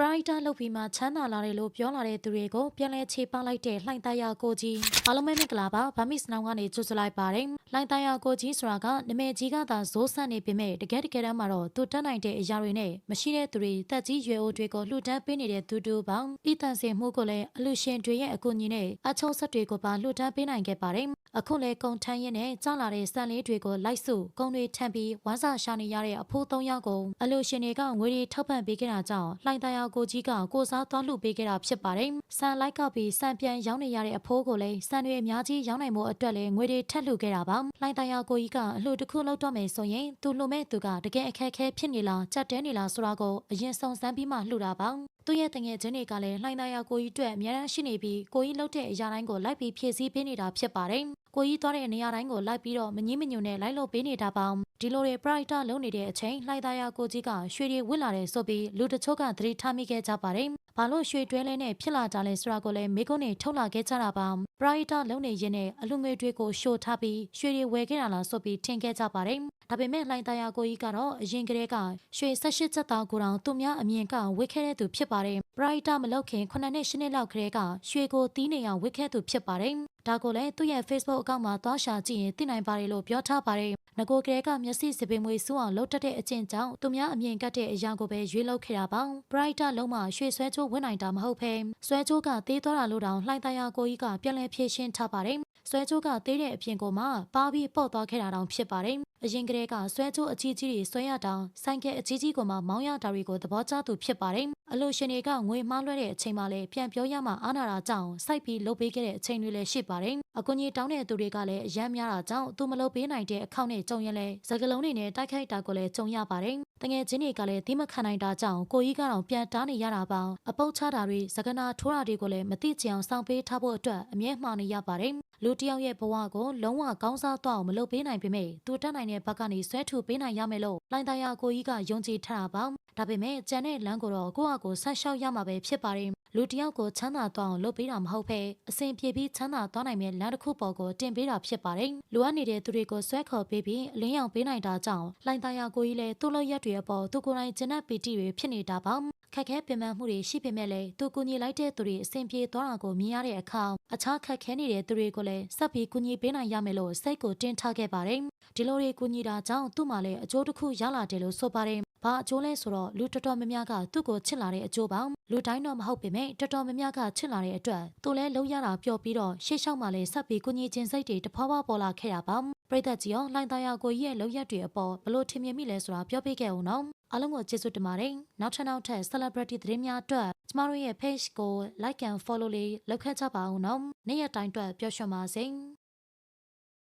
ပရိုက်တာလုပ်ပြီးမှချမ်းသာလာတယ်လို့ပြောလာတဲ့သူတွေကိုပြန်လဲခြေပလိုက်တဲ့လှိုင်သားရကိုကြီးအားလုံးပဲမင်္ဂလာပါဗမစ်နောင်ကနေကြိုဆိုလိုက်ပါတယ်လှိုင်သားရကိုကြီးဆိုတာကနမဲကြီးကသာဇိုးဆန့်နေပေမဲ့တကယ်တကယ်တမ်းမှာတော့သူတက်နိုင်တဲ့အရာတွေနဲ့မရှိတဲ့သူတွေတက်ကြီးရွယ်အိုတွေကိုလှူဒန်းပေးနေတဲ့သူတူပေါင်းဤတန်စင်မှုကိုလည်းအလူရှင်တွေရဲ့အကူအညီနဲ့အချုံဆက်တွေကိုပါလှူဒန်းပေးနိုင်ခဲ့ပါတယ်အခုလဲကုံထမ်းရင်နဲ့ကြောက်လာတဲ့စံလေးတွေကိုလိုက်စုကုံတွေထမ်းပြီးဝမ်းစာရှာနေရတဲ့အဖိုး၃ယောက်ကိုအလူရှင်တွေကငွေတွေထောက်ပံ့ပေးခဲ့တာကြောင့်လှိုင်သားရကိုကြီးကကိုစားသွားလှူပေးခဲ့တာဖြစ်ပါတယ်။စံလိုက်ကပ်ပြီးစံပြန်ရောင်းနေရတဲ့အဖိုးကိုလည်းစံတွေအများကြီးရောင်းနိုင်မှုအတွက်လည်းငွေတွေထက်လှူခဲ့တာပါ။လှိုင်သားရကိုကြီးကအလှူတစ်ခုလုပ်တော့မယ်ဆိုရင်သူလှူမဲ့သူကတကယ်အခက်အခဲဖြစ်နေလားကြက်တဲနေလားဆိုတာကိုအရင်စုံစမ်းပြီးမှလှူတာပါ။သူ့ရဲ့တငယ်ချင်းတွေကလည်းလှိုင်းသားရကိုကြီးအတွက်အများအားရှိနေပြီးကိုကြီးလှုပ်တဲ့အရာတိုင်းကိုလိုက်ပြီးဖြည့်ဆည်းပေးနေတာဖြစ်ပါတယ်။ ကိုကြီးသွားတဲ့နေရာတိုင်းကိုလိုက်ပြီးတော့မငင်းမညွန်နဲ့လိုက်လို့ပေးနေတာပါဒီလိုတွေ brighter လုံးနေတဲ့အချိန်လှိုင်းသားရကိုကြီးကရွှေတွေဝစ်လာတယ်ဆိုပြီးလူတချို့ကသတိထားမိခဲ့ကြပါတယ်ဘာလို့ရွှေတွဲလဲနဲ့ဖြစ်လာကြလဲဆိုတာကိုလည်းမိကုန်းနေထုတ်လာခဲ့ကြတာပါ brighter လုံးနေရင်းနဲ့အလူငွေတွေကိုရှို့ထားပြီးရွှေတွေဝယ်ခဲ့တာလားဆိုပြီးထင်ခဲ့ကြပါတယ်ဒါပေမဲ့လှိုင်းသားရကိုကြီးကတော့အရင်ကတည်းကရွှေ၁၈ချက်သားကိုတောင်သူများအမြင်ကဝစ်ခဲ့တဲ့သူဖြစ်ပါတယ် brighter မလောက်ခင်9နှစ်10နှစ်လောက်ကတည်းကရွှေကိုတီးနေအောင်ဝစ်ခဲ့သူဖြစ်ပါတယ် ဒါကိုလည်းသူ့ရဲ့ Facebook အကောင့်မှာသွားရှာကြည့်ရင်သိနိုင်ပါတယ်လို့ပြောထားပါတယ်ငကိုကလေးကမျက်စိစပင်မွေစူးအောင်လှုပ်တတ်တဲ့အကျင့်ကြောင့်သူများအမြင်ကတ်တဲ့အရာကိုပဲရွေးလုပ်ခဲ့တာပါ brighter လုံးမှာရွှေဆွဲချိုးဝင်နိုင်တာမဟုတ်ဘဲဆွဲချိုးကသေးသွားတာလို့တောင်လှိုင်းသားရကိုကြီးကပြန်လည်ဖြေရှင်းထားပါတယ် ဆွဲချိုးကသေးတဲ့အပြင်ကိုမှပါပြီးပေါ့သွားခဲ့တာတောင်ဖြစ်ပါတယ်အရင်ကတည်းကဆွဲချိုးအကြီးကြီးတွေဆွဲရတောင်ဆိုင်ကယ်အကြီးကြီးကိုမှမောင်းရတာတွေကိုသဘောကျသူဖြစ်ပါတယ်အလို့ရှင်တွေကငွေမှားလွှဲတဲ့အချိန်မှလည်းပြန်ပြောရမှအားနာတာကြောင့်စိုက်ပြီးလုပ်ပေးခဲ့တဲ့အချိန်တွေလည်းရှိပါတယ်အကူကြီးတောင်းတဲ့သူတွေကလည်းအယမ်းများတာကြောင့်သူမလုပ်ပေးနိုင်တဲ့အခောင့်နဲ့ကြုံရင်လည်းစကလုံးတွေနဲ့တိုက်ခိုက်တာကိုလည်းကြုံရပါတယ်တငယ်ချင်းတွေကလည်းသီးမခံနိုင်တာကြောင့်ကိုကြီးကတော့ပြန်တားနေရတာပါအပုတ်ချတာတွေစကနာထိုးတာတွေကိုလည်းမသိချင်အောင်စောင့်ပေးထားဖို့အတွက်အမြဲမှားနေရပါတယ် လူတယောက်ရဲ့ဘဝကိုလုံးဝကောင်းစားတော့မလုပ်ပေးနိုင်ပေမဲ့သူတက်နိုင်တဲ့ဘက်ကနေဆွဲထုတ်ပေးနိုင်ရမယ်လို့လိုင်သားရကိုကြီးကယုံကြည်ထားတာပါ ဒါပေမဲ့ကျန်တဲ့လမ်းကိုတော့ကိုယ့်အကိုဆက်လျှောက်ရမှာပဲဖြစ်ပါတယ်လူတယောက်ကိုချမ်းသာသွားအောင်လုပ်ပေးတာမဟုတ်ဘဲအစဉ်ပြေပြီးချမ်းသာသွားနိုင်မယ့်လမ်းတစ်ခုပေါ်ကိုတင်ပေးတာဖြစ်ပါတယ်လိုအပ်နေတဲ့သူတွေကိုဆွဲခေါ်ပေးပြီးအလင်းရောင်ပေးနိုင်တာကြောင့်လိုင်သားရကိုကြီးလည်းသူ့လိုရက်တွေအပေါ်သူကိုယ်တိုင်ကျဉ်တ်ပီတိတွေဖြစ်နေတာပါခက်ခဲပင်ပန်းမှုတွေရှိပေမဲ့လည်းသူကူညီလိုက်တဲ့သူတွေအစဉ်ပြေသွားတာကိုမြင်ရတဲ့အခါအခြားခက်ခဲနေတဲ့သူတွေကိုလည်းဆက်ပြီးကူညီပေးနိုင်ရမယ်လို့စိတ်ကိုတင်းထားခဲ့ပါတယ်ဒီလိုတွေကူညီတာကြောင့်သူ့မှာလည်းအကျိုးတစ်ခုရလာတယ်လို့ဆိုပါတယ် ဘာအကျိုးလဲဆိုတော့လူတော်တော်များများကသူ့ကိုချစ်လာတဲ့အကျိုးပါလူတိုင်းတော့မဟုတ်ပေမဲ့တော်တော်များများကချစ်လာတဲ့အတွက်သူလည်းလုံးရတာပျော်ပြီးတော့ရှေ့လျှောက်မှလည်းဆက်ပြီးကူညီခြင်းစိတ်တွေတဖွာဖွာပေါ်လာခဲ့တာပါပရိသတ်ကြီးရောလိုင်သားရကိုကြီးရဲ့လောက်ရက်တွေအပေါ်ဘလို့ထင်မြင်မိလဲဆိုတာပြောပြခဲ့အောင်နော်အားလုံးကိုကျေးဇူးတင်ပါတယ်နောက်ထပ်နောက်ထပ် celebrity သတင်းများအတွက်ကျမတို့ရဲ့ page ကို like and follow လေးလုပ်ခဲ့ကြပါဦးနော်နေ့ရက်တိုင်းအတွက်ပျော်ရွှင်ပါစေ